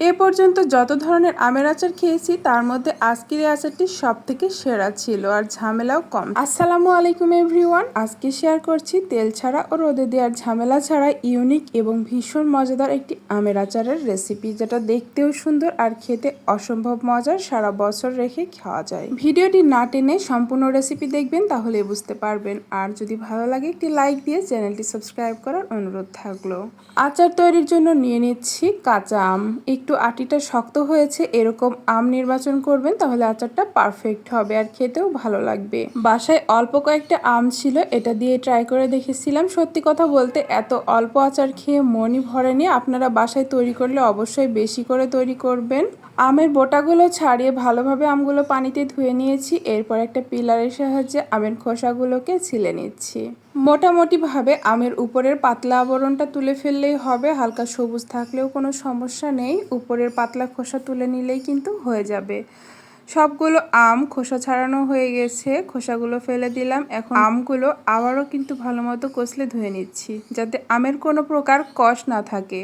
এ পর্যন্ত যত ধরনের আমের আচার খেয়েছি, তার মধ্যে আজকের এই আচারটি সব থেকে সেরা ছিল আর ঝামেলাও কম। আসসালামু আলাইকুম এভরিওয়ান। আজকে শেয়ার করছি তেল ছাড়া ও রোদে দেওয়ার ঝামেলা ছাড়া ইউনিক এবং ভীষণ মজাদার একটি আমের আচারের রেসিপি, যেটা দেখতেও সুন্দর আর খেতে অসম্ভব মজার সারা বছর রেখে খাওয়া যায়। ভিডিওটি না টেনে সম্পূর্ণ রেসিপি দেখবেন, তাহলে বুঝতে পারবেন। আর যদি ভালো লাগে, একটি লাইক দিয়ে চ্যানেলটি সাবস্ক্রাইব করার অনুরোধ থাকল। আচার তৈরির জন্য নিয়ে নিচ্ছি কাঁচা আম। একটু আটিটা শক্ত হয়েছে, এরকম আম নির্বাচন করবেন, তাহলে আচারটা পারফেক্ট হবে আর খেতেও ভালো লাগবে। বাসায় অল্প কয়েকটা আম ছিল, এটা দিয়ে ট্রাই করে দেখেছিলাম। সত্যি কথা বলতে, এত অল্প আচার খেয়ে মনই ভরেনি আপনারা বাসায় তৈরি করলে অবশ্যই বেশি করে তৈরি করবেন। আমের বোটাগুলো ছাড়িয়ে ভালোভাবে আমগুলো পানিতে ধুয়ে নিয়েছি। এরপর একটা পিলারের সাহায্যে আমের খোসাগুলোকে ছিলে নিচ্ছি। মোটামুটিভাবে আমের উপরের পাতলা আবরণটা তুলে ফেললেই হবে, হালকা সবুজ থাকলেও কোনো সমস্যা নেই, উপরের পাতলা খোসা তুলে নিলেই কিন্তু হয়ে যাবে। সবগুলো আম খোসা ছাড়ানো হয়ে গেছে, খোসাগুলো ফেলে দিলাম। এখন আমগুলো আবারও কিন্তু ভালো মতো কষলে ধুয়ে নিচ্ছি, যাতে আমের কোনো প্রকার কষ না থাকে।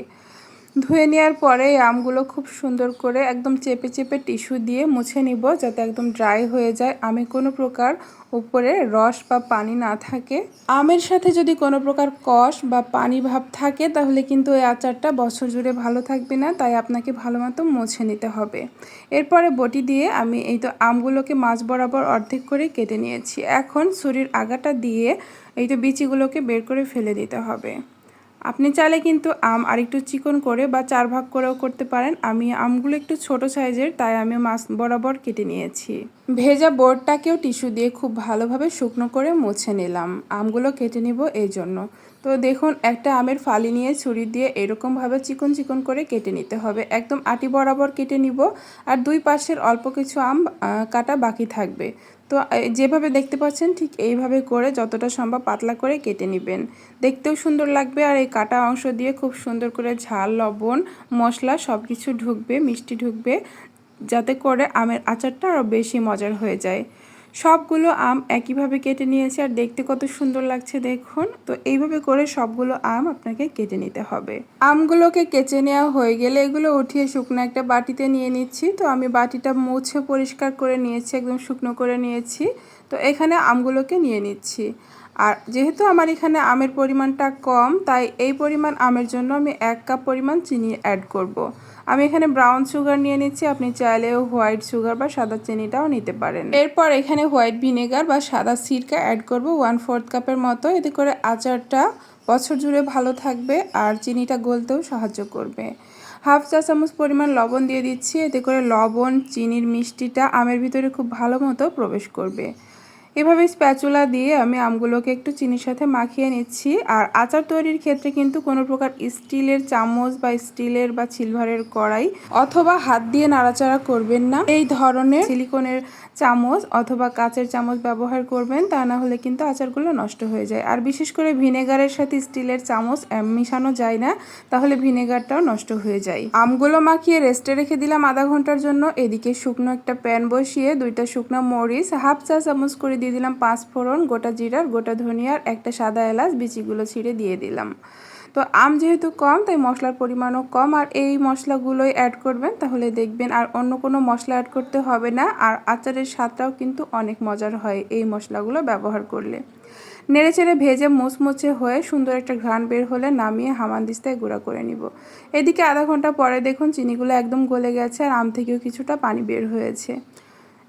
ধুয়ে নেওয়ার পরে এই আমগুলো খুব সুন্দর করে একদম চেপে চেপে টিস্যু দিয়ে মুছে নিব যাতে একদম ড্রাই হয়ে যায়। আমি কোনো প্রকার উপরে রস বা পানি না থাকে। আমের সাথে যদি কোনো প্রকার কষ বা পানি ভাব থাকে তাহলে কিন্তু এই আচারটা বছর জুড়ে ভালো থাকবে না, তাই আপনাকে ভালো মতো মুছে নিতে হবে। এরপরে বটি দিয়ে আমি এই তো আমগুলোকে মাছ বরাবর অর্ধেক করে কেটে নিয়েছি। এখন ছুরির আগাটা দিয়ে এই তো বিচিগুলোকে বের করে ফেলে দিতে হবে। আপনি চাইলে কিন্তু আম আরেকটু চিকন করে বা চার ভাগ করেও করতে পারেন। আমি আমগুলো একটু ছোট সাইজের, তাই আমি মাছ বরাবর কেটে নিয়েছি। ভেজা বোর্ডটাকেও টিস্যু দিয়ে খুব ভালোভাবে শুকনো করে মুছে নিলাম। আমগুলো কেটে নিব এই জন্য। তো দেখুন, একটা আমের ফালি নিয়ে ছুরি দিয়ে এরকমভাবে চিকন চিকন করে কেটে নিতে হবে। একদম আটি বরাবর কেটে নিব। আর দুই পাশের অল্প কিছু আম কাটা বাকি থাকবে। তো যেভাবে দেখতে পাচ্ছেন ঠিক এইভাবে করে যতটা সম্ভব পাতলা করে কেটে নেবেন। দেখতেও সুন্দর লাগবে আর এই কাটা অংশ দিয়ে খুব সুন্দর করে ঝাল, লবণ, মশলা সব কিছু ঢুকবে, মিষ্টি ঢুকবে, যাতে করে আমের আচারটা আরও বেশি মজার হয়ে যায়। সবগুলো আম একইভাবে কেটে নিয়েছে আর দেখতে কত সুন্দর লাগছে দেখুন। তো এইভাবে করে সবগুলো আম আপনাকে কেটে নিতে হবে। আমগুলোকে কেচে নেওয়া হয়ে গেলে এগুলো উঠিয়ে শুকনো একটা বাটিতে নিয়ে নিচ্ছি। তো আমি বাটিটা মুছে পরিষ্কার করে নিয়েছি, একদম শুকনো করে নিয়েছি। তো এখানে আমগুলোকে নিয়ে নিচ্ছি। আর যেহেতু আমার এখানে আমের পরিমাণটা কম, তাই এই পরিমাণ আমের জন্য আমি এক কাপ পরিমাণ চিনি অ্যাড করব। আমি এখানে ব্রাউন সুগার নিয়ে নিচ্ছি, আপনি চাইলেও হোয়াইট সুগার বা সাদা চিনিটাও নিতে পারেন। এরপর এখানে হোয়াইট ভিনেগার বা সাদা সিরকা অ্যাড করব ওয়ান ফোর্থ কাপের মতো। এতে করে আচারটা বছর জুড়ে ভালো থাকবে আর চিনিটা গলতেও সাহায্য করবে। হাফ চা চামচ পরিমাণ লবণ দিয়ে দিচ্ছি। এতে করে লবণ, চিনির মিষ্টিটা আমের ভিতরে খুব ভালো মতো প্রবেশ করবে। এভাবে স্প্যাচুলা দিয়ে আমি আমগুলোকে একটু চিনির সাথে মাখিয়ে নিচ্ছি। আর আচার তৈরির ক্ষেত্রে কিন্তু কোনো প্রকার স্টিলের চামচ বা স্টিলের বা সিলভারের কড়াই অথবা হাত দিয়ে নাড়াচাড়া করবেন না। এই ধরনের সিলিকনের চামচ অথবা কাচের চামচ ব্যবহার করবেন, তা না হলে কিন্তু আচারগুলো নষ্ট হয়ে যায়। আর বিশেষ করে ভিনেগারের সাথে স্টিলের চামচ মিশানো যায় না, তাহলে ভিনেগারটাও নষ্ট হয়ে যায়। আমগুলো মাখিয়ে রেস্টে রেখে দিলাম আধা ঘণ্টার জন্য। এদিকে শুকনো একটা প্যান বসিয়ে দুইটা শুকনো মরিচ, হাফ চা চামচ করে দিয়ে দিলাম পাঁচ ফোড়ন, গোটা জিরার, গোটা ধনিয়ার, একটা সাদা এলাচ, বিচিগুলো ছিঁড়ে দিয়ে দিলাম। তো আম যেহেতু কম, তাই মশলার পরিমাণও কম, আর এই মশলাগুলোই অ্যাড করবেন, তাহলে দেখবেন আর অন্য কোনো মশলা অ্যাড করতে হবে না, আর আচারের স্বাদটাও কিন্তু অনেক মজার হয় এই মশলাগুলো ব্যবহার করলে। নেড়ে চেড়ে ভেজে মুচমুচে হয়ে সুন্দর একটা ঘ্রাণ বের হলে নামিয়ে হামানদিস্তায় গুঁড়া করে নিব। এদিকে আধা ঘণ্টা পরে দেখুন, চিনিগুলো একদম গলে গেছে, আর আম থেকেও কিছুটা পানি বের হয়েছে।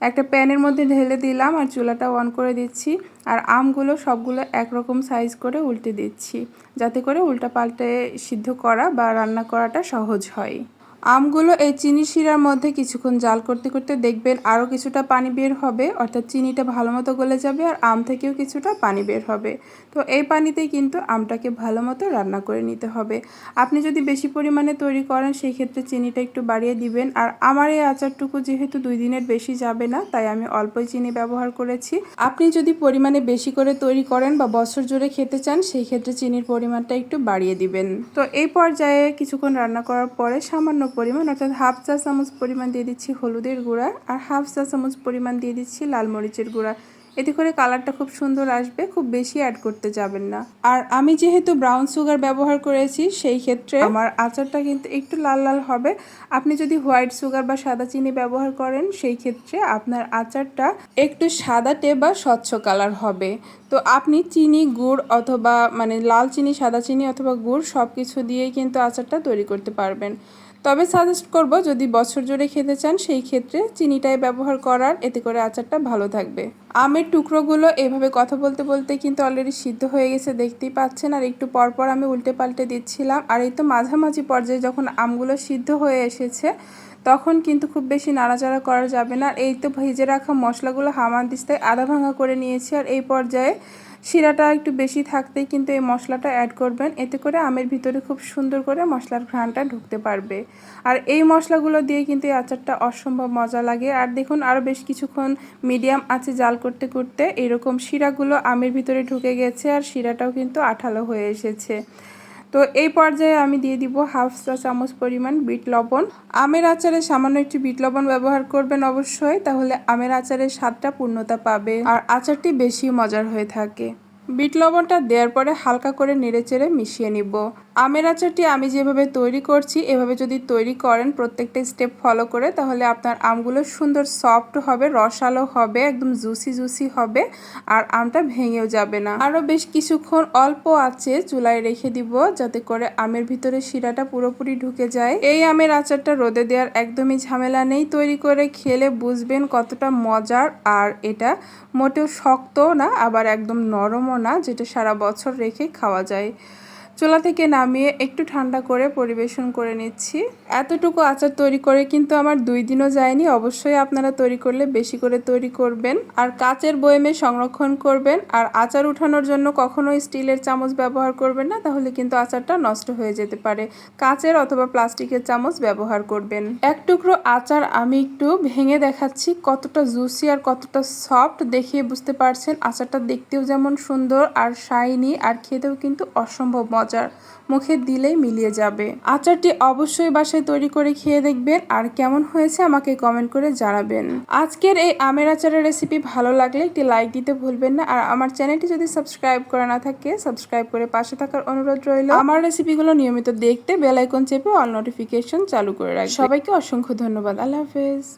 একটা প্যানের মধ্যে ঢেলে দিলাম আর চুলাটা অন করে দিচ্ছি। আর আমগুলো সবগুলো একরকম সাইজ করে উল্টে দিচ্ছি। যাতে করে উল্টা পাল্টে সিদ্ধ করা বা রান্না করাটা সহজ হয়। আমগুলো এই চিনি শিরার মধ্যে কিছুক্ষণ জাল করতে করতে দেখবেন আরও কিছুটা পানি বের হবে, অর্থাৎ চিনিটা ভালো মতো গলে যাবে আর আম থেকেও কিছুটা পানি বের হবে। তো এই পানিতেই কিন্তু আমটাকে ভালো মতো রান্না করে নিতে হবে। আপনি যদি বেশি পরিমাণে তৈরি করেন সেই ক্ষেত্রে চিনিটা একটু বাড়িয়ে দিবেন। আর আমার এই আচারটুকু যেহেতু দুই দিনের বেশি যাবে না, তাই আমি অল্পই চিনি ব্যবহার করেছি। আপনি যদি পরিমাণে বেশি করে তৈরি করেন বা বছর জুড়ে খেতে চান সেই ক্ষেত্রে চিনির পরিমাণটা একটু বাড়িয়ে দিবেন। তো এই পর্যায়ে কিছুক্ষণ রান্না করার পরে সামান্য পরিমাণ, অর্থাৎ হাফ চা চামচ পরিমাণ দিয়ে দিচ্ছি হলুদের গুঁড়া আর হাফ চা চামচ পরিমাণ দিয়ে দিচ্ছি লাল মরিচের গুঁড়া। এতে করে কালারটা খুব সুন্দর আসবে, খুব বেশি অ্যাড করতে যাবেন না। আর আমি যেহেতু ব্রাউন সুগার ব্যবহার করেছি, সেই ক্ষেত্রে আমার আচারটা কিন্তু একটু লাল লাল হবে। আপনি যদি হোয়াইট সুগার বা সাদা চিনি ব্যবহার করেন, সেই ক্ষেত্রে আপনার আচারটা একটু সাদাটে বা স্বচ্ছ কালার হবে। তো আপনি চিনি, গুড় অথবা মানে লাল চিনি, সাদা চিনি অথবা গুড় সব কিছু দিয়েই কিন্তু আচারটা তৈরি করতে পারবেন। তবে সাজেস্ট করব যদি বছর জুড়ে খেতে চান, সেই ক্ষেত্রে চিনিটাই ব্যবহার করার, এতে করে আচারটা ভালো থাকবে। আমের টুকরোগুলো এভাবে কথা বলতে বলতে কিন্তু অলরেডি সিদ্ধ হয়ে গেছে, দেখতেই পাচ্ছেন। আর একটু পরপর আমি উল্টে পাল্টে দিচ্ছিলাম। আর এই তো মাঝামাঝি পর্যায়ে যখন আমগুলো সিদ্ধ হয়ে এসেছে, তখন কিন্তু খুব বেশি নাড়াচাড়া করা যাবে না। এই তো ভেজে রাখা মশলাগুলো হামান দিস্তায় আধা ভাঙা করে নিয়েছি। আর এই পর্যায়ে শিরাটা একটু বেশি থাকতেই কিন্তু এই মশলাটা অ্যাড করবেন। এতে করে আমের ভিতরে খুব সুন্দর করে মশলার ঘ্রাণটা ঢুকতে পারবে। আর এই মশলাগুলো দিয়ে কিন্তু এই আচারটা অসম্ভব মজা লাগে। আর দেখুন আরও বেশ কিছুক্ষণ মিডিয়াম আছে জাল করতে করতে এরকম শিরাগুলো আমের ভিতরে ঢুকে গেছে আর শিরাটাও কিন্তু আঠালো হয়ে এসেছে। তো এই পর্যায়ে আমি দিয়ে দিব হাফ চা চামচ পরিমাণ বিট লবণ। আমের আচারে সামান্য একটি বিট লবণ ব্যবহার করবেন অবশ্যই, তাহলে আমের আচারের স্বাদটা পূর্ণতা পাবে আর আচারটি বেশি মজার হয়ে থাকে। বিট লবণটা দেওয়ার পরে হালকা করে নেড়েচেড়ে মিশিয়ে নিব। আমের আচারটি আমি যেভাবে তৈরি করছি, এভাবে যদি তৈরি করেন প্রত্যেকটা স্টেপ ফলো করে, তাহলে আপনার আমগুলো সুন্দর সফট হবে, রসালো হবে, একদম জুসি জুসি হবে, আর আমটা ভেঙেও যাবে না। আরও বেশ কিছুক্ষণ অল্প আছে চুলায় রেখে দিব, যাতে করে আমের ভিতরে শিরাটা পুরোপুরি ঢুকে যায়। এই আমের আচারটা রোদে দেওয়ার একদমই ঝামেলা নেই, তৈরি করে খেলে বুঝবেন কতটা মজার, আর এটা মোটেও শক্ত না, আবার একদম নরমও না, যেটা সারা বছর রেখে খাওয়া যায়। চুলা থেকে নামিয়ে একটু ঠান্ডা করে পরিবেশন করে নিচ্ছি। এতটুকু আচার তৈরি করে কিন্তু আমার দুই দিনও যায়নি। অবশ্যই আপনারা তৈরি করলে বেশি করে তৈরি করবেন। আর কাচের বয়েমে সংরক্ষণ করবেন। আর আচার উঠানোর জন্য কখনোই স্টিলের চামচ ব্যবহার করবেন না। তাহলে কিন্তু আচারটা নষ্ট হয়ে যেতে পারে। কাচের অথবা প্লাস্টিকের চামচ ব্যবহার করবেন। এক টুকরো আচার আমি একটু ভেঙে দেখাচ্ছি। কতটা জুসি আর কতটা সফট দেখিয়ে বুঝতে পারছেন। আচারটা দেখতেও যেমন সুন্দর আর শাইনি আর খেতেও কিন্তু অসম্ভব মজার। মুখে দিলেই মিলিয়ে যাবে। আচারটি অবশ্যই বাসায় তৈরি করে খেয়ে দেখবেন। আর কেমন হয়েছে আমাকে কমেন্ট করে জানাবেন। আজকের এই আমের আচারের রেসিপি ভালো লাগলে একটি লাইক দিতে ভুলবেন না। আর আমার চ্যানেলটি যদি সাবস্ক্রাইব করা না থাকে সাবস্ক্রাইব করে পাশে থাকার অনুরোধ রইল। আমার রেসিপিগুলো নিয়মিত দেখতে বেলাইকন চেপে অল নোটিফিকেশন চালু করে রাখবেন। সবাইকে অসংখ্য ধন্যবাদ। আল্লাহ হাফেজ।